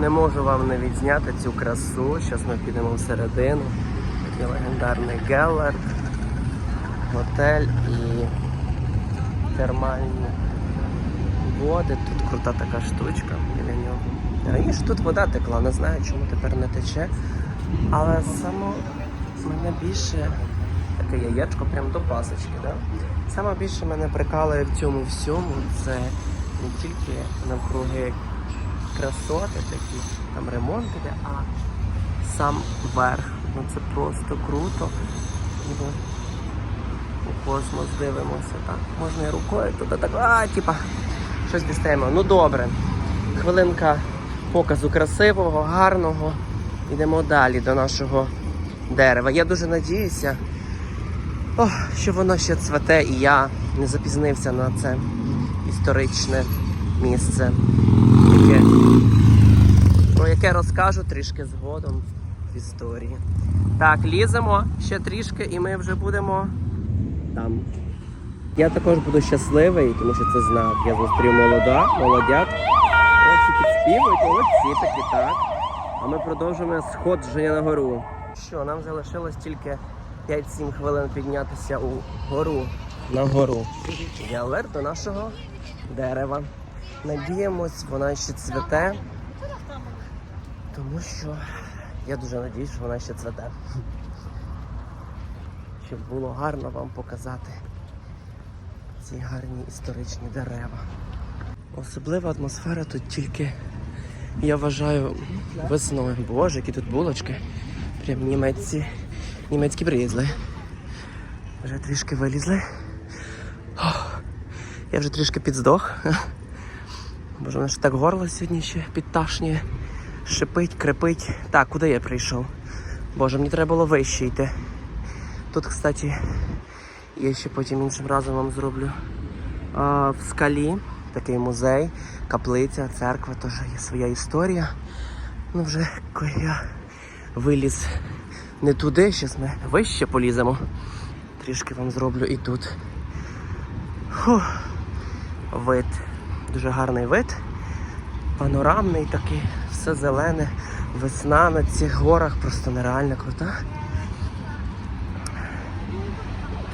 Не можу вам не відзняти цю красу. Зараз ми підемо всередину. Такий легендарний Геллер, готель і термальні води. Тут крута така штучка біля нього. Раніше тут вода текла, не знаю, чому тепер не тече. Але само мене більше таке яєчко прям до пасочки. Да? Саме більше мене прикалує в цьому всьому. Це не тільки навкруги красоти такі, там ремонт іде, а сам верх. Ну це просто круто. Ніби у космос дивимося, так. Можна і рукою туди так, а, типа, щось дістаємо. Ну добре. Хвилинка показу красивого, гарного. Йдемо далі до нашого дерева. Я дуже надіюся, ох, що воно ще цвете і я не запізнився на це історичне місце, яке розкажу трішки згодом в історії. Так, ліземо ще трішки, і ми вже будемо там. Я також буду щасливий, тому що це знак. Я зустрів молода, молодят. Ось і підспівують, молодці такі так. А ми продовжуємо сходження на гору. Що, нам залишилось тільки 5-7 хвилин піднятися у гору. На гору. Ялер до нашого дерева. Надіємось, вона ще цвете. Тому що я дуже надіюсь, що вона ще цвете. Щоб було гарно вам показати ці гарні історичні дерева. Особлива атмосфера тут тільки, я вважаю, весною. Боже, які тут булочки. Прям німецькі, німецькі прилізли. Вже трішки вилізли. Ох, я вже трішки підздох. Боже, мене ж так горло сьогодні ще підташнює. Шипить, крепить. Так, куди я прийшов? Боже, мені треба було вище йти. Тут, кстати, я ще потім іншим разом вам зроблю. А, в скалі такий музей, каплиця, церква, теж є своя історія. Ну вже коли я виліз не туди, зараз ми вище поліземо. Трішки вам зроблю і тут. Фух. Вид. Дуже гарний вид. Панорамний такий, все зелене, весна на цих горах просто нереально крута.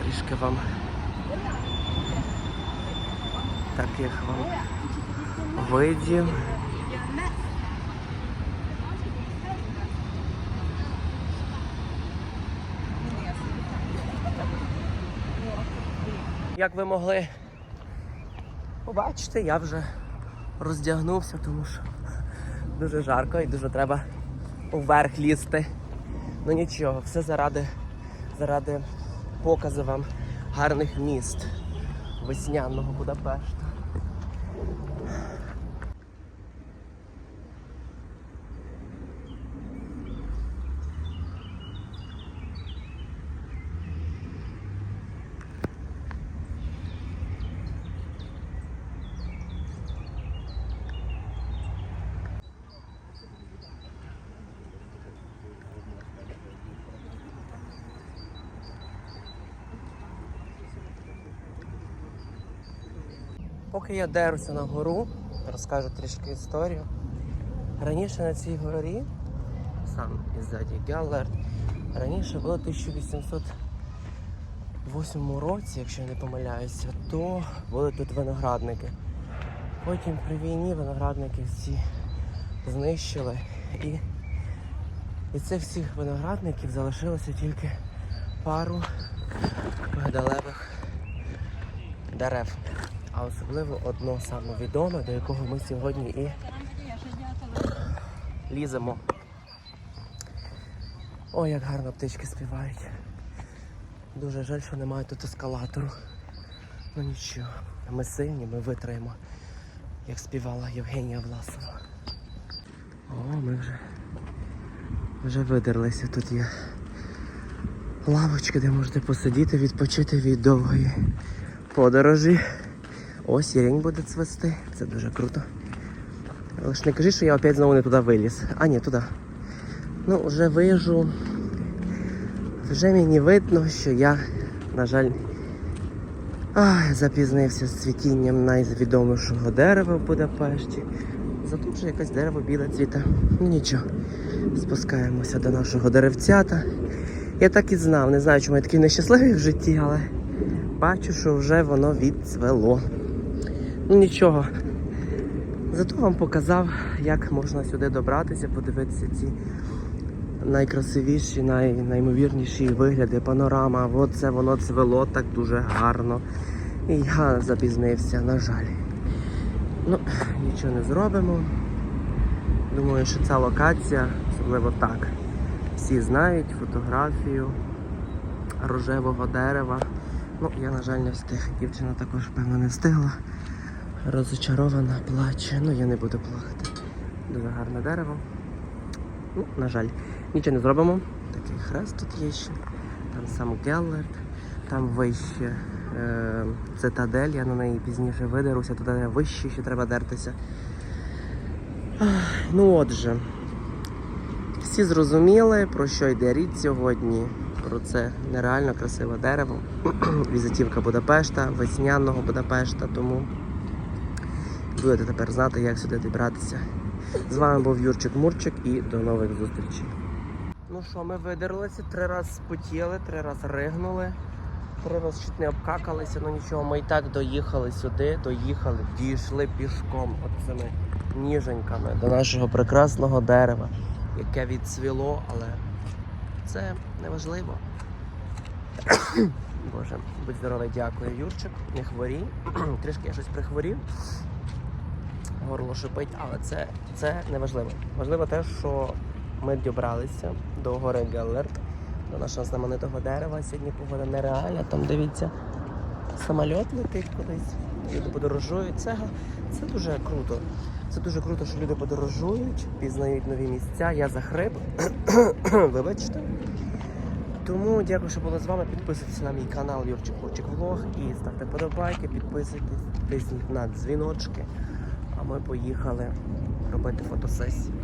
Трішки вам таких вам видів. Як ви могли побачити, я вже роздягнувся, тому що дуже жарко і дуже треба вверх лізти. Ну нічого, все заради, заради показу вам гарних міст весняного Будапешта. Поки я деруся на гору, розкажу трішки історію. Раніше на цій горі, сам іззаді Геллер, раніше було 1808 році, якщо я не помиляюся, то були тут виноградники. Потім при війні виноградники всі знищили і від цих всіх виноградників залишилося тільки пару мигдалевих дерев. Особливо одно саме відоме, до якого ми сьогодні і ліземо. Ой, як гарно птички співають. Дуже жаль, що немає тут ескалатору. Ну нічого, ми сильні, ми витримаємо, як співала Євгенія Власова. О, ми вже вже видерлися. Тут є лавочки, де можете посидіти, відпочити від довгої подорожі. Ось сірень буде цвести, це дуже круто. Але ж не кажи, що я опять знову не туди виліз. А ні, туди. Ну, вже вижу. Вже мені видно, що я, на жаль, ай, запізнився з цвітінням найвідомішого дерева в Будапешті. зато вже якесь дерево біле цвіте. Ну нічого. Спускаємося до нашого деревцята. Я так і знав, не знаю, чому я такий нещасливий в житті, але бачу, що вже воно відцвело. Ну нічого. Зато вам показав, як можна сюди добратися, подивитися ці найкрасивіші, най, наймовірніші вигляди, панорама. От це воно цвело так дуже гарно. І я запізнився, на жаль. Ну, нічого не зробимо. Думаю, що ця локація, особливо так, всі знають фотографію рожевого дерева. Ну, я, на жаль, не встиг. Дівчина також, певно, не встигла. Розочарована, плаче. Ну, я не буду плакати. Дуже гарне дерево. Ну, на жаль, нічого не зробимо. Такий хрест тут є ще. Там сам Геллерт, там вище е, цитадель, я на неї пізніше видеруся, туди вище ще треба дертися. Ну отже, всі зрозуміли, про що йде річ сьогодні. Про це нереально красиве дерево. Візитівка Будапешта, весняного Будапешта, тому будете тепер знати, як сюди добратися. З вами був Юрчик Мурчик і до нових зустрічей. Ну що, ми видерлися, три рази спотіли, три рази ригнули, три рази чуть не обкакалися, ну нічого, ми і так доїхали сюди, доїхали, дійшли пішком оцими ніженьками до нашого прекрасного дерева, яке відцвіло, але це неважливо. Боже, будь здоровий, дякую, Юрчик. Не хворій. Трішки я щось прихворів. Горло шипить, але це, це не важливо. Важливо те, що ми добралися до гори Геллерт, до нашого знаменитого дерева. Сьогодні погода нереальна. Там дивіться, самоліт летить кудись, люди подорожують. Це, це дуже круто. Це дуже круто, що люди подорожують, пізнають нові місця. Я захрип. Вибачте. Тому дякую, що були з вами. Підписуйтесь на мій канал Юрчик Курчик Влог і ставте подобайки, підписуйтесь, тисніть на дзвіночки. Ми поїхали робити фотосесію.